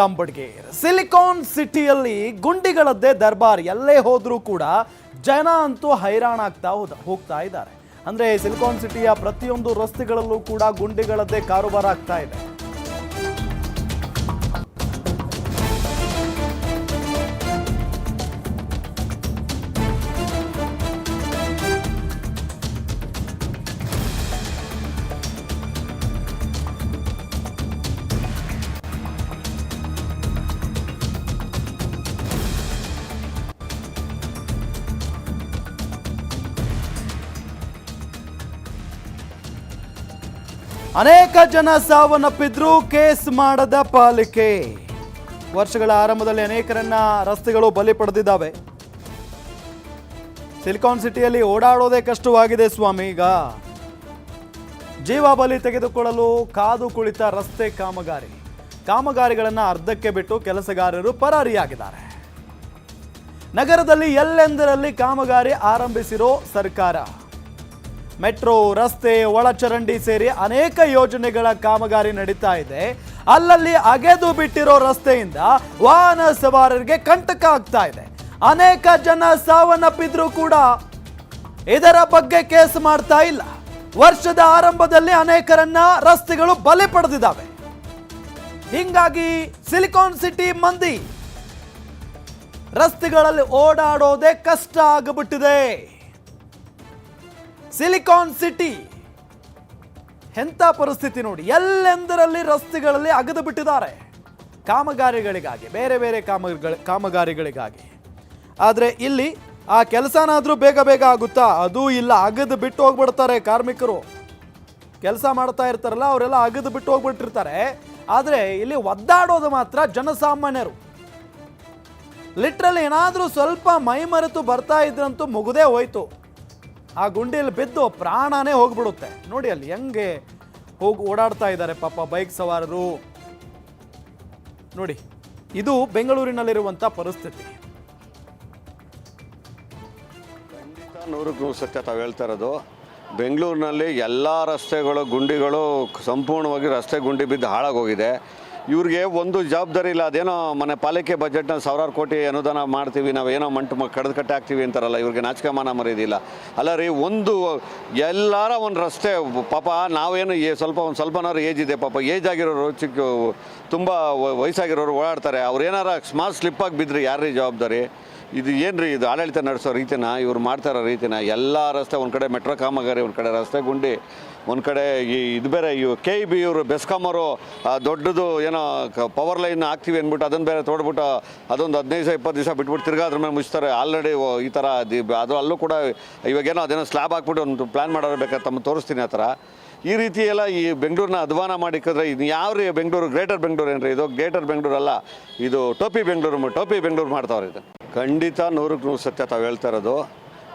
ರಾಂಬಡ್ಗೇರ್ silicon ಸಿಟಿಯಲ್ಲಿ ಗುಂಡಿಗಳದ್ದೇ ದರ್ಬಾರ್, ಎಲ್ಲೇ ಹೋದ್ರೂ ಕೂಡ ಜನ ಅಂತೂ ಹೈರಾಣಾಗ್ತಾ ಹೋದ ಹೋಗ್ತಾ ಇದ್ದಾರೆ. ಅಂದ್ರೆ ಸಿಲಿಕಾನ್ ಸಿಟಿಯ ಪ್ರತಿಯೊಂದು ರಸ್ತೆಗಳಲ್ಲೂ ಕೂಡ ಗುಂಡಿಗಳದ್ದೇ ಕಾರುಬಾರ ಆಗ್ತಾ ಇದೆ. ಅನೇಕ ಜನ ಸಾವನ್ನಪ್ಪಿದ್ರು ಕೇಸ್ ಮಾಡದ ಪಾಲಿಕೆ. ವರ್ಷಗಳ ಆರಂಭದಲ್ಲಿ ಅನೇಕರನ್ನ ರಸ್ತೆಗಳು ಬಲಿ ಪಡೆದಿದ್ದಾವೆ. ಸಿಲಿಕಾನ್ ಸಿಟಿಯಲ್ಲಿ ಓಡಾಡೋದೇ ಕಷ್ಟವಾಗಿದೆ ಸ್ವಾಮಿ. ಈಗ ಜೀವ ಬಲಿ ತೆಗೆದುಕೊಳ್ಳಲು ಕಾದು ಕುಳಿತ ರಸ್ತೆ ಕಾಮಗಾರಿ. ಕಾಮಗಾರಿಗಳನ್ನು ಅರ್ಧಕ್ಕೆ ಬಿಟ್ಟು ಕೆಲಸಗಾರರು ಪರಾರಿಯಾಗಿದ್ದಾರೆ. ನಗರದಲ್ಲಿ ಎಲ್ಲೆಂದರಲ್ಲಿ ಕಾಮಗಾರಿ ಆರಂಭಿಸಿರೋ ಸರ್ಕಾರ? ಮೆಟ್ರೋ, ರಸ್ತೆ, ಒಳಚರಂಡಿ ಸೇರಿ ಅನೇಕ ಯೋಜನೆಗಳ ಕಾಮಗಾರಿ ನಡೀತಾ ಇದೆ. ಅಲ್ಲಲ್ಲಿ ಅಗೆದು ಬಿಟ್ಟಿರೋ ರಸ್ತೆಯಿಂದ ವಾಹನ ಸವಾರರಿಗೆ ಕಂಟಕ ಆಗ್ತಾ ಇದೆ. ಅನೇಕ ಜನ ಸಾವನ್ನಪ್ಪಿದ್ರೂ ಕೂಡ ಇದರ ಬಗ್ಗೆ ಕೇಸ್ ಮಾಡ್ತಾ ಇಲ್ಲ. ವರ್ಷದ ಆರಂಭದಲ್ಲಿ ಅನೇಕರನ್ನ ರಸ್ತೆಗಳು ಬಲೆ ಪಡೆದಿದ್ದಾವೆ. ಹಿಂಗಾಗಿ ಸಿಲಿಕಾನ್ ಸಿಟಿ ಮಂದಿ ರಸ್ತೆಗಳಲ್ಲಿ ಓಡಾಡೋದೇ ಕಷ್ಟ ಆಗಿಬಿಟ್ಟಿದೆ. Silicon city. ಎಂಥ ಪರಿಸ್ಥಿತಿ ನೋಡಿ, ಎಲ್ಲೆಂದರಲ್ಲಿ ರಸ್ತೆಗಳಲ್ಲಿ ಅಗದು ಬಿಟ್ಟಿದ್ದಾರೆ? ಕಾಮಗಾರಿಗಳಿಗಾಗಿ, ಬೇರೆ ಬೇರೆ ಕಾಮಗಳ ಕಾಮಗಾರಿಗಳಿಗಾಗಿ. ಆದರೆ ಇಲ್ಲಿ ಆ ಕೆಲಸನಾದರೂ ಬೇಗ ಬೇಗ ಆಗುತ್ತಾ? ಅದೂ ಇಲ್ಲ, ಅಗದು ಬಿಟ್ಟು ಹೋಗ್ಬಿಡ್ತಾರೆ ಕಾರ್ಮಿಕರು. ಕೆಲಸ ಮಾಡ್ತಾ ಇರ್ತಾರಲ್ಲ, ಅವರೆಲ್ಲ ಅಗದು ಬಿಟ್ಟು ಹೋಗ್ಬಿಟ್ಟಿರ್ತಾರೆ. ಆದರೆ ಇಲ್ಲಿ ಒದ್ದಾಡೋದು ಮಾತ್ರ ಜನಸಾಮಾನ್ಯರು. ಲಿಟ್ರಲ್ಲಿ ಏನಾದರೂ ಸ್ವಲ್ಪ ಮೈ ಮರೆತು ಬರ್ತಾ ಇದ್ರಂತೂ ಮುಗುದೇ ಹೋಯ್ತು. ಆ ಗುಂಡಿಯಲ್ಲಿ ಬಿದ್ದು ಪ್ರಾಣನೇ ಹೋಗ್ಬಿಡುತ್ತೆ. ನೋಡಿ ಅಲ್ಲಿ ಹೆಂಗೆ ಹೋಗಿ ಓಡಾಡ್ತಾ ಇದ್ದಾರೆ ಪಾಪ ಬೈಕ್ ಸವಾರರು. ನೋಡಿ, ಇದು ಬೆಂಗಳೂರಿನಲ್ಲಿರುವಂಥ ಪರಿಸ್ಥಿತಿ. ಖಂಡಿತ ನೂರಕ್ಕೆ ನೂರು ಸತ್ಯ ತಾವು ಹೇಳ್ತಾ ಇರೋದು. ಬೆಂಗಳೂರಿನಲ್ಲಿ ಎಲ್ಲ ರಸ್ತೆಗಳು, ಗುಂಡಿಗಳು ಸಂಪೂರ್ಣವಾಗಿ ರಸ್ತೆ ಗುಂಡಿ ಬಿದ್ದು ಹಾಳಾಗೋಗಿದೆ ಇವ್ರಿಗೆ ಒಂದು ಜವಾಬ್ದಾರಿ ಇಲ್ಲ. ಅದೇನೋ ಮನೆ ಪಾಲಿಕೆ ಬಜೆಟ್ನ ಸಾವಿರಾರು ಕೋಟಿ ಅನುದಾನ ಮಾಡ್ತೀವಿ, ನಾವು ಏನೋ ಮಂಟು ಕಡ್ದು ಕಟ್ಟೆ ಹಾಕ್ತೀವಿ ಅಂತಾರಲ್ಲ, ಇವ್ರಿಗೆ ನಾಚಿಕಮಾನ ಮರೆಯೋದಿಲ್ಲ ಅಲ್ಲ ರೀ, ಒಂದು ಎಲ್ಲರ ಒಂದು ರಸ್ತೆ, ಪಾಪ ನಾವೇನು ಸ್ವಲ್ಪ ಒಂದು ಸ್ವಲ್ಪನಾರು ಏಜ್ ಇದೆ, ಪಾಪ ಏಜ್ ಆಗಿರೋರು ಚಿಕ್ಕ, ತುಂಬ ವಯಸ್ಸಾಗಿರೋರು ಓಡಾಡ್ತಾರೆ. ಅವ್ರು ಏನಾರ ಸ್ಮಾರ್ಟ್ ಸ್ಲಿಪ್ಪಾಗಿ ಬಿದ್ದರೆ ಯಾರೀ ಜವಾಬ್ದಾರಿ? ಇದು ಏನು ರೀ ಇದು ಆಡಳಿತ ನಡೆಸೋ ರೀತಿನ? ಇವ್ರು ಮಾಡ್ತಾರೋ ರೀತಿನ? ಎಲ್ಲ ರಸ್ತೆ ಒಂದು ಕಡೆ ಮೆಟ್ರೋ ಕಾಮಗಾರಿ, ಒಂದು ಕಡೆ ರಸ್ತೆ ಗುಂಡಿ. ಒಂದು ಕಡೆ ಈ ಇದು ಬೇರೆ, ಇವು ಕೆ ಇ ಬಿ ಇವರು ಬೆಸ್ಕಾಮರು ದೊಡ್ಡದು ಏನೋ ಪವರ್ ಲೈನ್ ಹಾಕ್ತೀವಿ ಅಂದ್ಬಿಟ್ಟು ಅದನ್ನು ಬೇರೆ ತೋಡ್ಬಿಟ್ಟು ಅದೊಂದು ಹದಿನೈದು ದಿವಸ, ಇಪ್ಪತ್ತು ದಿವಸ ಬಿಟ್ಬಿಟ್ಟು ತಿರ್ಗಾ ಅದ್ರ ಮೇಲೆ ಮುಚ್ತಾರೆ. ಆಲ್ರೆಡಿ ಈ ಥರ ಅದು ಅಲ್ಲೂ ಕೂಡ ಇವಾಗೇನೋ ಅದೇನೋ ಸ್ಲ್ಯಾಬ್ ಹಾಕ್ಬಿಟ್ಟು ಒಂದು ಪ್ಲ್ಯಾನ್ ಮಾಡೋರು ಬೇಕಾದ್ರೆ ತಮ್ಮ ತೋರಿಸ್ತೀನಿ ಆ ಥರ ಈ ರೀತಿ ಎಲ್ಲ ಈ ಬೆಂಗಳೂರನ್ನ ಅಧ್ವಾನ ಮಾಡಿಕ್ಕಿದ್ರೆ ಇದು ಯಾವ ರೀ ಬೆಂಗಳೂರು ಗ್ರೇಟರ್ ಬೆಂಗಳೂರು ಏನ್ರಿ? ಇದು ಗ್ರೇಟರ್ ಬೆಂಗಳೂರು ಅಲ್ಲ, ಇದು ಟೋಪಿ ಬೆಂಗಳೂರು ಟೋಪಿ ಬೆಂಗಳೂರು ಮಾಡ್ತಾವ್ರೆ ಇದು. ಖಂಡಿತ ನೂರಕ್ಕೆ ನೂರು ಸತ್ಯ ತಾವು ಹೇಳ್ತಾ ಇರೋದು.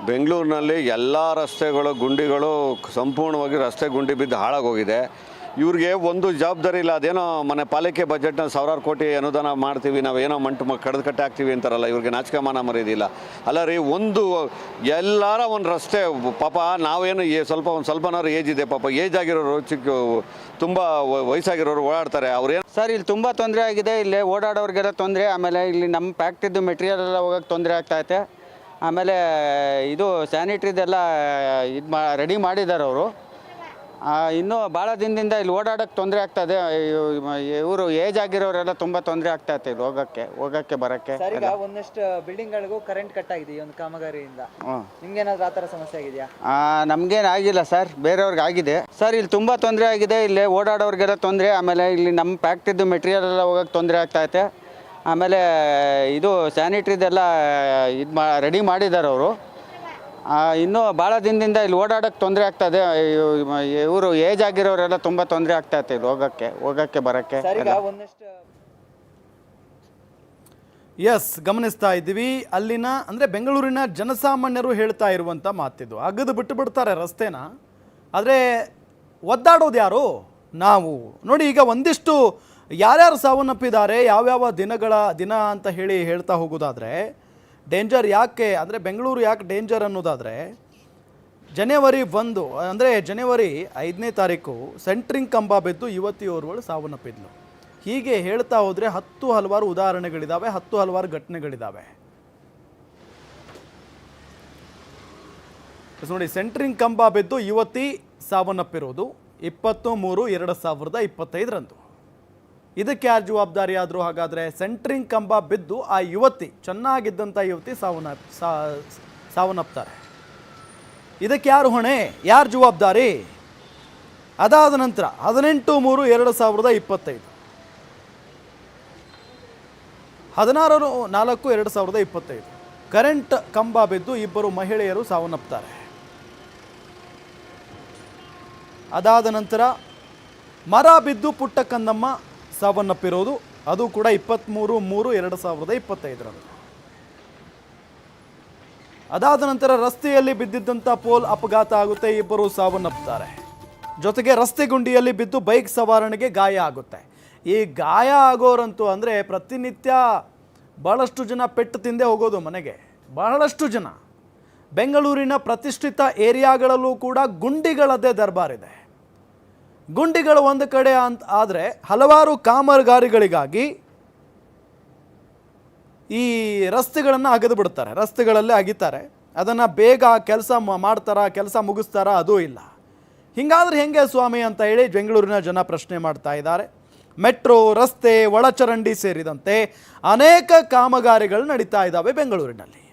ಬೆಂಗಳೂರಿನಲ್ಲಿ ಎಲ್ಲ ರಸ್ತೆಗಳು, ಗುಂಡಿಗಳು ಸಂಪೂರ್ಣವಾಗಿ ರಸ್ತೆ ಗುಂಡಿ ಬಿದ್ದು ಹಾಳಾಗೋಗಿದೆ. ಇವ್ರಿಗೆ ಒಂದು ಜವಾಬ್ದಾರಿ ಇಲ್ಲ, ಅದೇನೋ ಮನೆ ಪಾಲಿಕೆ ಬಜೆಟ್ನ ಸಾವಿರಾರು ಕೋಟಿ ಅನುದಾನ ಮಾಡ್ತೀವಿ, ನಾವು ಏನೋ ಮಂಟು ಮ, ಕಡ್ದು ಕಟ್ಟೆ ಹಾಕ್ತೀವಿ ಅಂತಾರಲ್ಲ, ಇವ್ರಿಗೆ ನಾಚಿಕೆಮಾನ ಮರೆಯೋದಿಲ್ಲ ಅಲ್ಲ ರೀ, ಒಂದು ಎಲ್ಲರ ಒಂದು ರಸ್ತೆ, ಪಾಪ ನಾವೇನು ಸ್ವಲ್ಪ ಒಂದು ಸ್ವಲ್ಪನಾರು ಏಜ್ ಇದೆ, ಪಾಪ ಏಜ್ ಆಗಿರೋರು ಚಿಕ್ಕ, ತುಂಬ ವಯಸ್ಸಾಗಿರೋರು ಓಡಾಡ್ತಾರೆ ಅವ್ರೇನು ಸರ್, ಇಲ್ಲಿ ತುಂಬ ತೊಂದರೆ ಆಗಿದೆ, ಇಲ್ಲಿ ಓಡಾಡೋರಿಗೆಲ್ಲ ತೊಂದರೆ, ಆಮೇಲೆ ಇಲ್ಲಿ ನಮ್ಮ ಪ್ಯಾಕ್ಟಿದ್ದು ಮೆಟೀರಿಯಲ್ ಎಲ್ಲ ಹೋಗಕ್ಕೆ ತೊಂದರೆ ಆಗ್ತೈತೆ ಆಮೇಲೆ ಇದು ಸ್ಯಾನಿಟ್ರಿದೆಲ್ಲ ಇದು ಮಾ ರೆಡಿ ಮಾಡಿದ್ದಾರೆ ಅವರು. ಇನ್ನೂ ಭಾಳ ದಿನದಿಂದ ಇಲ್ಲಿ ಓಡಾಡೋಕ್ಕೆ ತೊಂದರೆ ಆಗ್ತದೆ. ಇವರು ಏಜ್ ಆಗಿರೋರೆಲ್ಲ ತುಂಬ ತೊಂದರೆ ಆಗ್ತೈತೆ ಇಲ್ಲಿ ಹೋಗೋಕ್ಕೆ ಹೋಗೋಕ್ಕೆ ಬರೋಕ್ಕೆ ಒಂದಷ್ಟು ಬಿಲ್ಡಿಂಗ್ಗಳಿಗೂ ಕರೆಂಟ್ ಕಟ್ ಆಗಿದೆ ಈ ಒಂದು ಕಾಮಗಾರಿಯಿಂದ. ನಿಮ್ಗೇನಾದ್ರೂ ಆ ಥರ ಸಮಸ್ಯೆ ಆಗಿದೆಯಾ? ನಮಗೇನು ಆಗಿಲ್ಲ ಸರ್ ಬೇರೆಯವ್ರಿಗೆ ಆಗಿದೆ. ಸರ್ ಇಲ್ಲಿ ತುಂಬ ತೊಂದರೆ ಆಗಿದೆ. ಇಲ್ಲಿ ಓಡಾಡೋರಿಗೆಲ್ಲ ತೊಂದರೆ. ಆಮೇಲೆ ಇಲ್ಲಿ ನಮ್ಮ ಫ್ಯಾಕ್ಟ್ರಿದು ಮೆಟೀರಿಯಲ್ ಎಲ್ಲ ಹೋಗೋಕ್ಕೆ ತೊಂದರೆ ಆಗ್ತೈತೆ ಆಮೇಲೆ ಇದು ಸ್ಯಾನಿಟ್ರಿದೆಲ್ಲ ಇದು ಮಾ ರೆಡಿ ಮಾಡಿದ್ದಾರೆ ಅವರು. ಇನ್ನೂ ಭಾಳ ದಿನದಿಂದ ಇಲ್ಲಿ ಓಡಾಡೋಕ್ಕೆ ತೊಂದರೆ ಆಗ್ತದೆ. ಇವರು ಏಜ್ ಆಗಿರೋರೆಲ್ಲ ತುಂಬ ತೊಂದರೆ ಆಗ್ತೈತೆ ಇಲ್ಲಿ ಹೋಗೋಕ್ಕೆ ಹೋಗೋಕ್ಕೆ ಬರೋಕ್ಕೆ ಎಸ್ ಗಮನಿಸ್ತಾ ಇದ್ದೀವಿ. ಅಲ್ಲಿನ ಅಂದರೆ ಬೆಂಗಳೂರಿನ ಜನಸಾಮಾನ್ಯರು ಹೇಳ್ತಾ ಇರುವಂಥ ಮಾತಿದು. ಅಗದು ಬಿಟ್ಟು ಬಿಡ್ತಾರೆ ರಸ್ತೆನ. ಆದರೆ ಒದ್ದಾಡೋದು ಯಾರು? ನಾವು. ನೋಡಿ ಈಗ ಒಂದಿಷ್ಟು ಯಾರ್ಯಾರು ಸಾವನ್ನಪ್ಪಿದ್ದಾರೆ, ಯಾವ್ಯಾವ ದಿನಗಳ ದಿನ ಅಂತ ಹೇಳಿ ಹೇಳ್ತಾ ಹೋಗೋದಾದರೆ ಡೇಂಜರ್ ಯಾಕೆ, ಅಂದರೆ ಬೆಂಗಳೂರು ಯಾಕೆ ಡೇಂಜರ್ ಅನ್ನೋದಾದರೆ, ಜನವರಿ ಒಂದು, ಅಂದರೆ ಜನವರಿ ಐದನೇ ತಾರೀಕು ಸೆಂಟ್ರಿಂಗ್ ಕಂಬ ಬಿದ್ದು ಯುವತಿಯೋರ್ವಳು ಸಾವನ್ನಪ್ಪಿದ್ಲು. ಹೀಗೆ ಹೇಳ್ತಾ ಹೋದರೆ ಹತ್ತು ಹಲವಾರು ಉದಾಹರಣೆಗಳಿದ್ದಾವೆ ಹತ್ತು ಹಲವಾರು ಘಟನೆಗಳಿದ್ದಾವೆ ನೋಡಿ, ಸೆಂಟ್ರಿಂಗ್ ಕಂಬ ಬಿದ್ದು ಯುವತಿ ಸಾವನ್ನಪ್ಪಿರೋದು ಇಪ್ಪತ್ತು ಮೂರು ಎರಡು ಸಾವಿರದ ಇಪ್ಪತ್ತೈದರಂದು. ಇದಕ್ಕೆ ಯಾರು ಜವಾಬ್ದಾರಿ ಆದರೂ ಹಾಗಾದರೆ ಸೆಂಟ್ರಿಂಗ್ ಕಂಬ ಬಿದ್ದು ಆ ಯುವತಿ ಚೆನ್ನಾಗಿದ್ದಂಥ ಯುವತಿ ಸಾವನ್ನ ಸಾವನ್ನಪ್ತಾರೆ. ಇದಕ್ಕೆ ಯಾರು ಹೊಣೆ? ಯಾರು ಜವಾಬ್ದಾರಿ? ಅದಾದ ನಂತರ ಹದಿನೆಂಟು ಮೂರು ಎರಡು ಸಾವಿರದ ಇಪ್ಪತ್ತೈದು. ಹದಿನಾರು ನಾಲ್ಕು ಎರಡು ಸಾವಿರದ ಇಪ್ಪತ್ತೈದು. ಕರೆಂಟ್ ಕಂಬ ಬಿದ್ದು ಇಬ್ಬರು ಮಹಿಳೆಯರು ಸಾವನ್ನಪ್ತಾರೆ. ಅದಾದ ನಂತರ ಮರ ಬಿದ್ದು ಪುಟ್ಟ ಕಂದಮ್ಮ ಸಾವನ್ನಪ್ಪಿರೋದು. ಅದು ಕೂಡ ಇಪ್ಪತ್ತ್ಮೂರು ಮೂರು, ಎರಡು ಸಾವಿರದ ಇಪ್ಪತ್ತೈದರಲ್ಲಿ. ಅದಾದ ನಂತರ ರಸ್ತೆಯಲ್ಲಿ ಬಿದ್ದಿದ್ದಂಥ ಪೋಲ್ ಅಪಘಾತ ಆಗುತ್ತೆ, ಇಬ್ಬರು ಸಾವನ್ನಪ್ಪುತ್ತಾರೆ ಜೊತೆಗೆ ರಸ್ತೆ ಗುಂಡಿಯಲ್ಲಿ ಬಿದ್ದು ಬೈಕ್ ಸವಾರಣೆಗೆ ಗಾಯ ಆಗುತ್ತೆ. ಈ ಗಾಯ ಆಗೋರಂತೂ ಅಂದರೆ ಪ್ರತಿನಿತ್ಯ ಬಹಳಷ್ಟು ಜನ ಪೆಟ್ಟು ತಿಂದೇ ಹೋಗೋದು ಮನೆಗೆ. ಬಹಳಷ್ಟು ಜನ. ಬೆಂಗಳೂರಿನ ಪ್ರತಿಷ್ಠಿತ ಏರಿಯಾಗಳಲ್ಲೂ ಕೂಡ ಗುಂಡಿಗಳದ್ದೇ ದರ್ಬಾರಿದೆ ಗುಂಡಿಗಳು ಒಂದು ಕಡೆ ಅಂತ ಆದರೆ ಹಲವಾರು ಕಾಮಗಾರಿಗಳಿಗಾಗಿ ಈ ರಸ್ತೆಗಳನ್ನು ಅಗೆದು ಬಿಡ್ತಾರೆ, ರಸ್ತೆಗಳಲ್ಲೇ ಅಗಿತಾರೆ. ಅದನ್ನು ಬೇಗ ಕೆಲಸ ಮಾಡ್ತಾರಾ, ಕೆಲಸ ಮುಗಿಸ್ತಾರಾ ಅದೂ ಇಲ್ಲ. ಹಿಂಗಾದ್ರೆ ಹೆಂಗೆ ಸ್ವಾಮಿ ಅಂತ ಹೇಳಿ ಬೆಂಗಳೂರಿನ ಜನ ಪ್ರಶ್ನೆ ಮಾಡ್ತಾ ಇದ್ದಾರೆ. ಮೆಟ್ರೋ, ರಸ್ತೆ, ಒಳಚರಂಡಿ ಸೇರಿದಂತೆ ಅನೇಕ ಕಾಮಗಾರಿಗಳು ನಡೀತಾ ಇದ್ದಾವೆ ಬೆಂಗಳೂರಿನಲ್ಲಿ.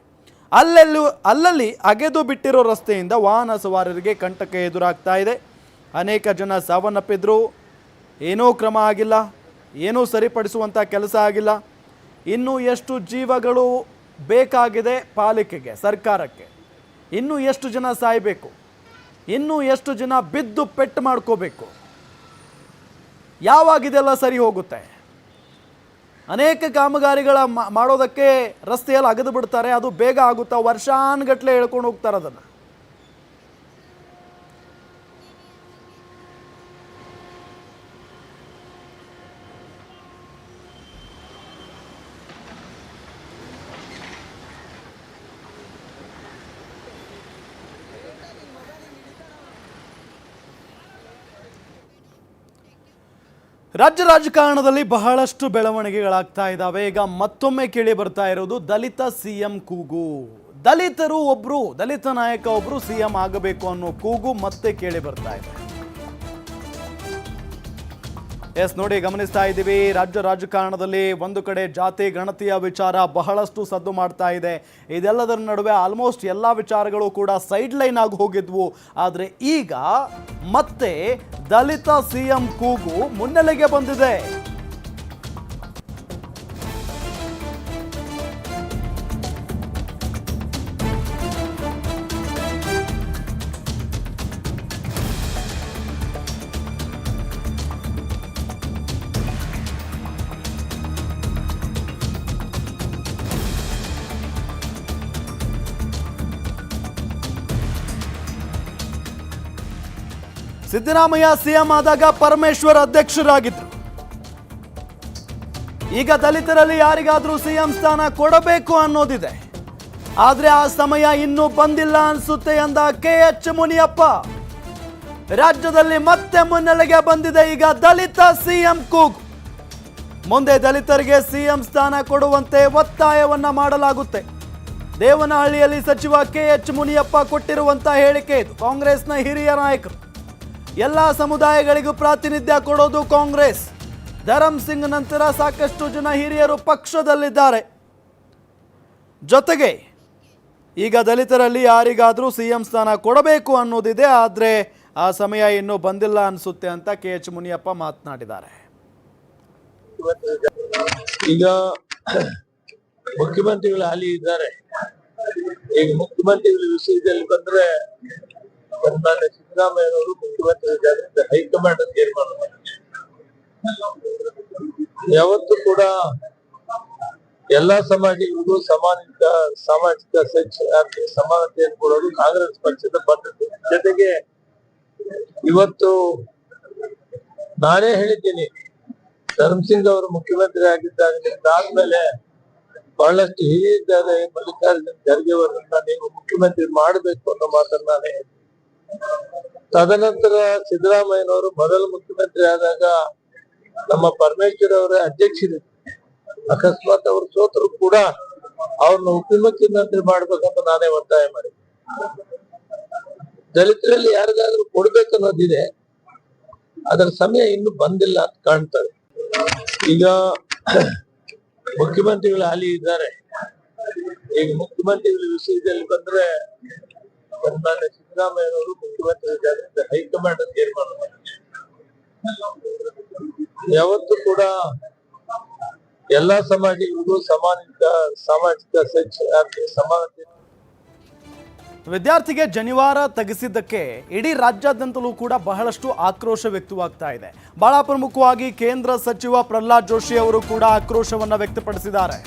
ಅಲ್ಲೆಲ್ಲೂ, ಅಲ್ಲಲ್ಲಿ ಅಗೆದು ಬಿಟ್ಟಿರೋ ರಸ್ತೆಯಿಂದ ವಾಹನ ಸವಾರರಿಗೆ ಕಂಟಕ ಎದುರಾಗ್ತಾ ಇದೆ. ಅನೇಕ ಜನ ಸಾವನ್ನಪ್ಪಿದ್ರು. ಏನೂ ಕ್ರಮ ಆಗಿಲ್ಲ, ಏನೂ ಸರಿಪಡಿಸುವಂಥ ಕೆಲಸ ಆಗಿಲ್ಲ. ಇನ್ನೂ ಎಷ್ಟು ಜೀವಗಳು ಬೇಕಾಗಿದೆ ಪಾಲಿಕೆಗೆ, ಸರ್ಕಾರಕ್ಕೆ? ಇನ್ನೂ ಎಷ್ಟು ಜನ ಸಾಯಬೇಕು? ಇನ್ನೂ ಎಷ್ಟು ಜನ ಬಿದ್ದು ಪೆಟ್ಟು ಮಾಡ್ಕೋಬೇಕು? ಯಾವಾಗ ಇದೆಲ್ಲ ಸರಿ ಹೋಗುತ್ತೆ? ಅನೇಕ ಕಾಮಗಾರಿಗಳ ಮಾಡೋದಕ್ಕೆ ರಸ್ತೆಯಲ್ಲಿ ಅಗೆದು ಬಿಡ್ತಾರೆ, ಅದು ಬೇಗ ಆಗುತ್ತಾ ವರ್ಷಾನ್ಗಟ್ಲೆ ಹೇಳ್ಕೊಂಡು ಹೋಗ್ತಾರೆ ಅದನ್ನು. ರಾಜ್ಯ ರಾಜಕಾರಣದಲ್ಲಿ ಬಹಳಷ್ಟು ಬೆಳವಣಿಗೆಗಳಾಗ್ತಾ ಇದ್ದಾವೆ ಈಗ ಮತ್ತೊಮ್ಮೆ ಕೇಳಿ ಬರ್ತಾ ಇರೋದು ದಲಿತ ಸಿ ಎಂ ಕೂಗು. ದಲಿತರು ಒಬ್ರು, ದಲಿತ ನಾಯಕ ಒಬ್ರು ಸಿ ಎಂ ಆಗಬೇಕು ಅನ್ನೋ ಕೂಗು ಮತ್ತೆ ಕೇಳಿ ಬರ್ತಾ ಇದೆ. ಎಸ್, ನೋಡಿ ಗಮನಿಸ್ತಾ ಇದ್ದೀವಿ. ರಾಜ್ಯ ರಾಜಕಾರಣದಲ್ಲಿ ಒಂದು ಕಡೆ ಜಾತಿ ಗಣತಿಯ ವಿಚಾರ ಬಹಳಷ್ಟು ಸದ್ದು ಮಾಡ್ತಾ ಇದೆ. ಇದೆಲ್ಲದರ ನಡುವೆ ಆಲ್ಮೋಸ್ಟ್ ಎಲ್ಲ ವಿಚಾರಗಳು ಕೂಡ ಸೈಡ್ ಲೈನ್ ಆಗಿ ಹೋಗಿದ್ವು. ಆದರೆ ಈಗ ಮತ್ತೆ ದಲಿತ ಸಿಎಂ ಕೂಗು ಮುನ್ನೆಲೆಗೆ ಬಂದಿದೆ. ಸಿದ್ದರಾಮಯ್ಯ ಸಿಎಂ ಆದಾಗ ಪರಮೇಶ್ವರ್ ಅಧ್ಯಕ್ಷರಾಗಿದ್ರು. ಈಗ ದಲಿತರಲ್ಲಿ ಯಾರಿಗಾದ್ರೂ ಸಿಎಂ ಸ್ಥಾನ ಕೊಡಬೇಕು ಅನ್ನೋದಿದೆ. ಆದ್ರೆ ಆ ಸಮಯ ಇನ್ನೂ ಬಂದಿಲ್ಲ ಅನ್ಸುತ್ತೆ ಎಂದ ಕೆ ಎಚ್ ಮುನಿಯಪ್ಪ. ರಾಜ್ಯದಲ್ಲಿ ಮತ್ತೆ ಮುನ್ನೆಲೆಗೆ ಬಂದಿದೆ ಈಗ ದಲಿತ ಸಿಎಂ ಕೂಗ್. ಮುಂದೆ ದಲಿತರಿಗೆ ಸಿಎಂ ಸ್ಥಾನ ಕೊಡುವಂತೆ ಒತ್ತಾಯವನ್ನ ಮಾಡಲಾಗುತ್ತೆ. ದೇವನಹಳ್ಳಿಯಲ್ಲಿ ಸಚಿವ ಕೆ ಎಚ್ ಮುನಿಯಪ್ಪ ಕೊಟ್ಟಿರುವಂತಹ ಹೇಳಿಕೆ ಇದು. ಕಾಂಗ್ರೆಸ್ನ ಹಿರಿಯ ನಾಯಕರು. ಎಲ್ಲ ಸಮುದಾಯಗಳಿಗೂ ಪ್ರಾತಿನಿಧ್ಯ ಕೊಡೋದು ಕಾಂಗ್ರೆಸ್. ಧರಮ್ ಸಿಂಗ್ ನಂತರ ಸಾಕಷ್ಟು ಜನ ಹಿರಿಯರು ಪಕ್ಷದಲ್ಲಿದ್ದಾರೆ. ಜೊತೆಗೆ ಈಗ ದಲಿತರಲ್ಲಿ ಯಾರಿಗಾದರೂ ಸಿ ಎಂ ಸ್ಥಾನ ಕೊಡಬೇಕು ಅನ್ನೋದಿದೆ, ಆದರೆ ಆ ಸಮಯ ಇನ್ನೂ ಬಂದಿಲ್ಲ ಅನಿಸುತ್ತೆ ಅಂತ ಕೆ ಎಚ್ ಮುನಿಯಪ್ಪ ಮಾತನಾಡಿದ್ದಾರೆ. ಈಗ ಮುಖ್ಯಮಂತ್ರಿಗಳು ಹಾಲಿ ಇದ್ದಾರೆ. ಈಗ ಮುಖ್ಯಮಂತ್ರಿಗಳ ವಿಷಯದಲ್ಲಿ ಬಂದ್ರೆ ಸನ್ಮಾನ್ಯ ಸಿದ್ದರಾಮಯ್ಯನವರು ಮುಖ್ಯಮಂತ್ರಿ ಇದ್ದಾರೆ ಅಂತ ಹೈಕಮಾಂಡ್ ತೀರ್ಮಾನ ಮಾಡಿದೆ ಯಾವತ್ತು ಕೂಡ ಎಲ್ಲಾ ಸಮಾಜಗಳಿಗೂ ಸಮಾನಿಕ, ಸಾಮಾಜಿಕ ಶೈಕ್ಷಣಿಕ ಸಮಾನತೆಯನ್ನು ಕೊಡೋದು ಕಾಂಗ್ರೆಸ್ ಪಕ್ಷದ ಬದ್ಧತೆ ಜೊತೆಗೆ ಇವತ್ತು ನಾನೇ ಹೇಳಿದ್ದೀನಿ ಧರ್ಮಸಿಂಗ್ ಅವರು ಮುಖ್ಯಮಂತ್ರಿ ಆಗಿದ್ದಾಗ ಆದ್ಮೇಲೆ ಬಹಳಷ್ಟು ಹಿರಿಯಿದ್ದಾರೆ ಮಲ್ಲಿಕಾರ್ಜುನ್ ಖರ್ಗೆ ಅವರನ್ನ ನೀವು ಮುಖ್ಯಮಂತ್ರಿ ಮಾಡಬೇಕು ಅನ್ನೋ ಮಾತನ್ನ ನಾನೇ. ತದನಂತರ ಸಿದ್ದರಾಮಯ್ಯನವರು ಮೊದಲ ಮುಖ್ಯಮಂತ್ರಿ ಆದಾಗ ನಮ್ಮ ಪರಮೇಶ್ವರ್ ಅವರ ಅಧ್ಯಕ್ಷರು. ಅಕಸ್ಮಾತ್ ಅವರು ಸೋತರು ಕೂಡ ಅವ್ರನ್ನ ಉಪಮುಖ್ಯಮಂತ್ರಿ ಮಾಡ್ಬೇಕಂತ ನಾನೇ ಒತ್ತಾಯ ಮಾಡಿ ದಲಿತರಲ್ಲಿ ಯಾರಿಗಾದ್ರೂ ಕೊಡ್ಬೇಕು ಅನ್ನೋದಿದೆ. ಅದರ ಸಮಯ ಇನ್ನು ಬಂದಿಲ್ಲ ಅಂತ ಕಾಣ್ತದೆ. ಈಗ ಮುಖ್ಯಮಂತ್ರಿಗಳು ಹಾಲಿ ಇದ್ದಾರೆ. ಈಗ ಮುಖ್ಯಮಂತ್ರಿಗಳ ವಿಷಯದಲ್ಲಿ ಬಂದ್ರೆ ಸಿದ್ದರಾಮಯ್ಯನವರು ಮುಖ್ಯಮಂತ್ರಿ ಹೈಕಮಾಂಡ್ ತೀರ್ಮಾನ ಮಾಡಿದೆ? ಯಾವತ್ತು ಕೂಡ ಎಲ್ಲಾ ಸಮಾಜಗಳಿಗೂ ಸಾಮಾಜಿಕ ಸಾಮಾಜಿಕ ಸಮಾನತೆ. ವಿದ್ಯಾರ್ಥಿಗೆ ಜನಿವಾರ ತೆಗೆಸಿದ್ದಕ್ಕೆ ಇಡೀ ರಾಜ್ಯಾದ್ಯಂತಲೂ ಕೂಡ ಬಹಳಷ್ಟು ಆಕ್ರೋಶ ವ್ಯಕ್ತವಾಗ್ತಾ ಇದೆ. ಬಹಳ ಪ್ರಮುಖವಾಗಿ ಕೇಂದ್ರ ಸಚಿವ ಪ್ರಹ್ಲಾದ್ ಜೋಶಿ ಅವರು ಕೂಡ ಆಕ್ರೋಶವನ್ನು ವ್ಯಕ್ತಪಡಿಸಿದ್ದಾರೆ.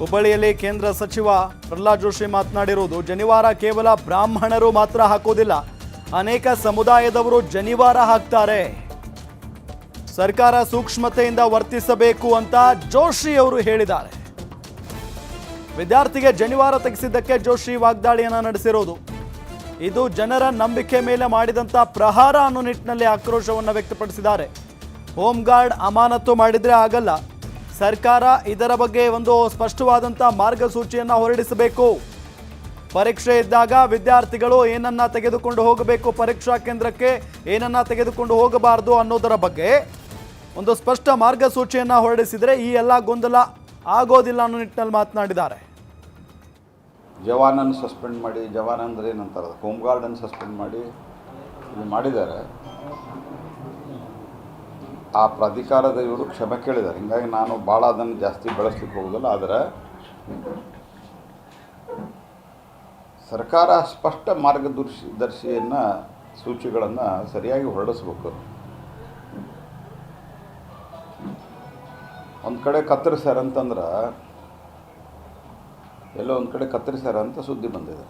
ಹುಬ್ಬಳ್ಳಿಯಲ್ಲಿ ಕೇಂದ್ರ ಸಚಿವ ಪ್ರಹ್ಲಾದ್ ಜೋಶಿ ಮಾತನಾಡಿರುವುದು, ಜನಿವಾರ ಕೇವಲ ಬ್ರಾಹ್ಮಣರು ಮಾತ್ರ ಹಾಕೋದಿಲ್ಲ ಅನೇಕ ಸಮುದಾಯದವರು ಜನಿವಾರ ಹಾಕ್ತಾರೆ. ಸರ್ಕಾರ ಸೂಕ್ಷ್ಮತೆಯಿಂದ ವರ್ತಿಸಬೇಕು ಅಂತ ಜೋಶಿ ಅವರು ಹೇಳಿದ್ದಾರೆ. ವಿದ್ಯಾರ್ಥಿಗೆ ಜನಿವಾರ ತೆಗೆಸಿದ್ದಕ್ಕೆ ಜೋಶಿ ವಾಗ್ದಾಳಿಯನ್ನು ನಡೆಸಿರೋದು ಇದು ಜನರ ನಂಬಿಕೆ ಮೇಲೆ ಮಾಡಿದಂತ ಪ್ರಹಾರ ಅನ್ನೋ ನಿಟ್ಟಿನಲ್ಲಿ ಆಕ್ರೋಶವನ್ನು ವ್ಯಕ್ತಪಡಿಸಿದ್ದಾರೆ. ಹೋಮ್ ಗಾರ್ಡ್ ಅಮಾನತು ಮಾಡಿದ್ರೆ ಆಗಲ್ಲ. ಸರ್ಕಾರ ಇದರ ಬಗ್ಗೆ ಒಂದು ಸ್ಪಷ್ಟವಾದಂಥ ಮಾರ್ಗಸೂಚಿಯನ್ನು ಹೊರಡಿಸಬೇಕು. ಪರೀಕ್ಷೆ ಇದ್ದಾಗ ವಿದ್ಯಾರ್ಥಿಗಳು ಏನನ್ನ ತೆಗೆದುಕೊಂಡು ಹೋಗಬೇಕು ಪರೀಕ್ಷಾ ಕೇಂದ್ರಕ್ಕೆ, ಏನನ್ನ ತೆಗೆದುಕೊಂಡು ಹೋಗಬಾರದು ಅನ್ನೋದರ ಬಗ್ಗೆ ಒಂದು ಸ್ಪಷ್ಟ ಮಾರ್ಗಸೂಚಿಯನ್ನು ಹೊರಡಿಸಿದರೆ ಈ ಎಲ್ಲ ಗೊಂದಲ ಆಗೋದಿಲ್ಲ ಅನ್ನೋ ನಿಟ್ಟಿನಲ್ಲಿ ಮಾತನಾಡಿದ್ದಾರೆ. ಜವಾನನ್ನು ಸಸ್ಪೆಂಡ್ ಮಾಡಿ, ಜವಾನ್ ಅಂದರೆ ಏನಂತಾರೆ ಹೋಮ್ ಗಾರ್ಡನ್ನು ಸಸ್ಪೆಂಡ್ ಮಾಡಿ ಮಾಡಿದ್ದಾರೆ. ಆ ಪ್ರಾಧಿಕಾರದ ಇವರು ಕ್ಷಮೆ ಕೇಳಿದ್ದಾರೆ. ಹಿಂಗಾಗಿ ನಾನು ಭಾಳ ಅದನ್ನು ಜಾಸ್ತಿ ಬೆಳೆಸ್ಲಿಕ್ಕೆ ಹೋಗೋದಿಲ್ಲ, ಆದರೆ ಸರ್ಕಾರ ಸ್ಪಷ್ಟ ಮಾರ್ಗದರ್ಶಿ ದರ್ಶಿಯನ್ನು ಸೂಚಿಗಳನ್ನು ಸರಿಯಾಗಿ ಹೊರಡಿಸ್ಬೇಕು. ಒಂದು ಕಡೆ ಕತ್ತರಿಸ್ಯಾರ ಅಂತಂದ್ರೆ, ಎಲ್ಲೋ ಒಂದು ಕಡೆ ಕತ್ತರಿಸ್ಯಾರ ಅಂತ ಸುದ್ದಿ ಬಂದಿದೆ.